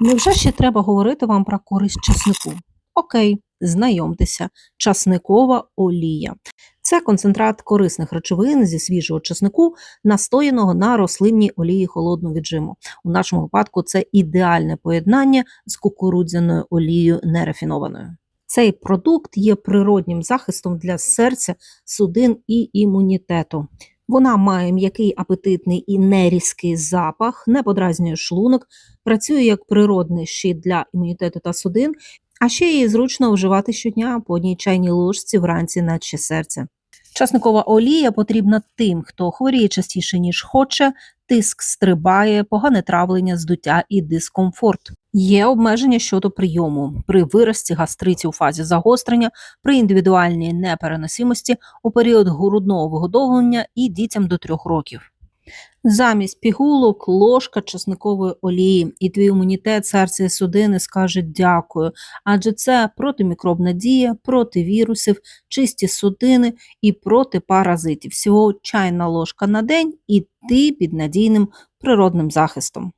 Невже ще треба говорити вам про користь часнику? Окей, знайомтеся, часникова олія. Це концентрат корисних речовин зі свіжого часнику, настояного на рослинній олії холодного віджиму. У нашому випадку це ідеальне поєднання з кукурудзяною олією нерафінованою. Цей продукт є природнім захистом для серця, судин і імунітету. Вона має м'який апетитний і нерізкий запах, не подразнює шлунок, працює як природний щит для імунітету та судин, а ще її зручно вживати щодня по одній чайній ложці вранці, наче серце. Часникова олія потрібна тим, хто хворіє частіше, ніж хоче, тиск стрибає, погане травлення, здуття і дискомфорт. Є обмеження щодо прийому при вирості гастритів у фазі загострення, при індивідуальній непереносимості у період грудного вигодовлення і дітям до 3 років. Замість пігулок ложка часникової олії, і твій імунітет, серце і судини скаже дякую, адже це протимікробна дія, проти вірусів, чисті судини і проти паразитів. Всього чайна ложка на день, і ти під надійним природним захистом.